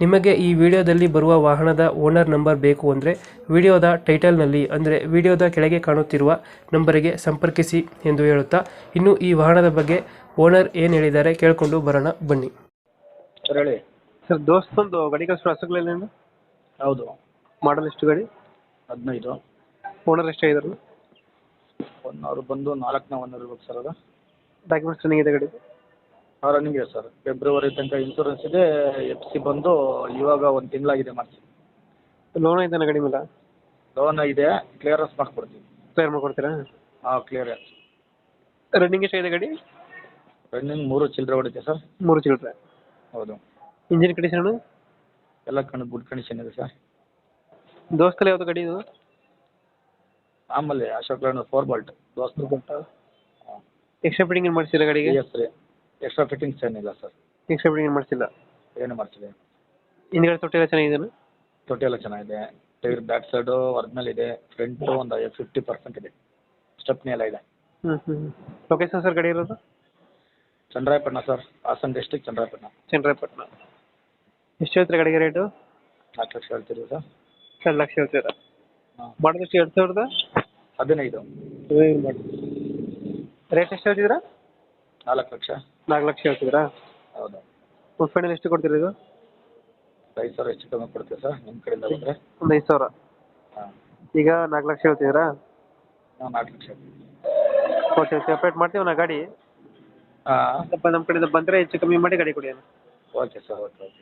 ನಿಮಗೆ ಈ ವಿಡಿಯೋದಲ್ಲಿ ಬರುವ ವಾಹನದ ಓನರ್ ನಂಬರ್ ಬೇಕು ಅಂದರೆ ವಿಡಿಯೋದ ಟೈಟಲ್ನಲ್ಲಿ ಅಂದರೆ ವಿಡಿಯೋದ ಕೆಳಗೆ ಕಾಣುತ್ತಿರುವ ನಂಬರಿಗೆ ಸಂಪರ್ಕಿಸಿ ಎಂದು ಹೇಳುತ್ತಾ ಇನ್ನು ಈ ವಾಹನದ ಬಗ್ಗೆ ಓನರ್ ಏನು ಹೇಳಿದ್ದಾರೆ ಕೇಳಿಕೊಂಡು ಬರೋಣ ಬನ್ನಿ. ಸರ್ ಹೇಳಿ. ಸರ್ ದೋಸ್ತ್ ಒಂದು ಗಾಡಿ ಕಳಿಸ್ರು ಹೌದು. ಮಾಡಲ್ ಎಷ್ಟು ಗಾಡಿ? ಹದಿನೈದು. ಓನರ್ ಎಷ್ಟಾಗಿದ್ರು ಒನ್ ಅವರು ಬಂದು ನಾಲ್ಕನೇ ಒನ್ ಇರ್ಬೇಕು ಸರ್ ಅದು. ಡಾಕ್ಯುಮೆಂಟ್ಸ್ ಚೆನ್ನಾಗಿದೆ ಇದೆ ಗಾಡಿ ರನ್ನಿಂಗ್ ಇದೆ ಸರ್? ಫೆಬ್ರವರಿ ತನಕ ಇನ್ಶೂರೆನ್ಸ್ ಇದೆ ಎಫ್ ಸಿ ಬಂದು ಇವಾಗ ಒಂದು ತಿಂಗಳಾಗಿದೆ ಮಾಡಿಸಿ ಲೋನ್ ಐತಾನ ಗಾಡಿ ಮೇಲೆ? ಲೋನ್ ಇದೆ ಕ್ಲಿಯರೆನ್ಸ್ ಮಾಡ್ಕೊಡ್ತೀವಿ. ಕ್ಲಿಯರ್ ಮಾಡ್ಕೊಡ್ತೀರಾ? ಹಾಂ ಕ್ಲಿಯರೆನ್ಸ್ ರನ್ನಿಂಗ್ ಎಷ್ಟಾಗಿದೆ ಗಾಡಿ? ರನ್ನಿಂಗ್ ಮೂರು ಚಿಲ್ಲರೆ ಹೊಡಿತೆ ಸರ್. ಮೂರು ಚಿಲ್ಲರೆ. ಹೌದು. ಇಂಜಿನ್ ಕಂಡೀಷನ್ ಎಲ್ಲ ಕಣ್ಣು ಗುಡ್ ಕಂಡೀಷನ್ ಇದೆ ಸರ್. ದೋಸ್ತಲ್ಲಿ ಯಾವುದು ಗಾಡಿ ಇದು? ಆಮೇಲೆ ಅಶೋಕ್ ಲೇನ್ ಫೋರ್ ಬಾಲ್ಟ್. ದೋಸ್ತ ಎಕ್ಸ್ಟ್ರಾ ಫಿಟ್ಟಿಂಗ್ ಏನು ಮಾಡಿಸಿಲ್ಲ ಗಾಡಿಗೆ? ಎಸ್ ರೀ. ಎಕ್ಸ್ಟ್ರಾ ಫಿಟ್ಟಿಂಗ್ಸ್ ಏನಿಲ್ಲ ಸರ್ ಫಿಕ್ಸ್ ಫಿಟ್ಟಿಂಗ್ ಏನು ಮಾಡ್ತಿಲ್ಲ ಏನು ಮಾಡ್ತಿದೆ ಹಿಂದ್ಗಡೆ ತೊಟ್ಟಿ ಎಲ್ಲ ಚೆನ್ನಾಗಿದೆ. ತೊಟ್ಟಿ ಎಲ್ಲ ಚೆನ್ನಾಗಿದೆ ಟೈರ್ ಬ್ಯಾಕ್ ಸೈಡು ಮೇಲೆ ಇದೆ. ಫ್ರಂಟು ಒಂದು ಫಿಫ್ಟಿ ಪರ್ಸೆಂಟ್ ಇದೆ. ಸ್ಟೆಪ್ನಿ ಎಲ್ಲ ಇದೆ. ಹ್ಞೂ ಹ್ಞೂ ಲೊಕೇಶನ್ ಸರ್ ಗಾಡಿ ಇರೋದು? Chandrayapattana sir Hassan district Chandrayapattana. Chandrayapatna. ಎಷ್ಟು ಹೇಳ್ತೀರಾ ಗಾಡಿಗೆ ರೇಟು ನಾಲ್ಕು ಲಕ್ಷ ಹೇಳ್ತೀರಿ ಸರ್ ಎರಡು ಲಕ್ಷ ಹೇಳ್ತೀರಾ? ಹಾಂ. ಮಾಡಿದಷ್ಟು ಎರಡು ಸಾವಿರದ? ಹದಿನೈದು. ರೇಟ್ ಎಷ್ಟು ಹೇಳ್ತಿದ್ದೀರಾ ನಾಲ್ಕು ಲಕ್ಷ. ನಾಲ್ಕು ಲಕ್ಷ ಹೇಳ್ತಿದ್ದೀರಾ? ಹೌದಾ. ಫುಲ್ ಫೈನಲ್ ಎಷ್ಟು ಕೊಡ್ತೀರಾ ಇದು? ಐದು ಸಾವಿರ ಹೆಚ್ಚು ಕಮ್ಮಿ ಕೊಡ್ತೀವಿ ಸರ್ ನಿಮ್ಮ ಕಡೆಯಿಂದ ಬಂದರೆ. ಒಂದು ಐದು ಸಾವಿರ. ಹಾಂ. ಈಗ ನಾಲ್ಕು ಲಕ್ಷ ಹೇಳ್ತಿದ್ದೀರಾ? ನಾವು ನಾಲ್ಕು ಲಕ್ಷ. ಓಕೆ ಸೆಪ್ರೇಟ್ ಮಾಡ್ತೀವಿ ನಾ ಗಾಡಿ. ಹಾಂ. ಸ್ವಲ್ಪ ನಮ್ಮ ಕಡೆಯಿಂದ ಬಂದರೆ ಹೆಚ್ಚು ಕಮ್ಮಿ ಮಾಡಿ ಗಾಡಿ ಕೊಡಿ ಅಣ್ಣ. Okay sir okay okay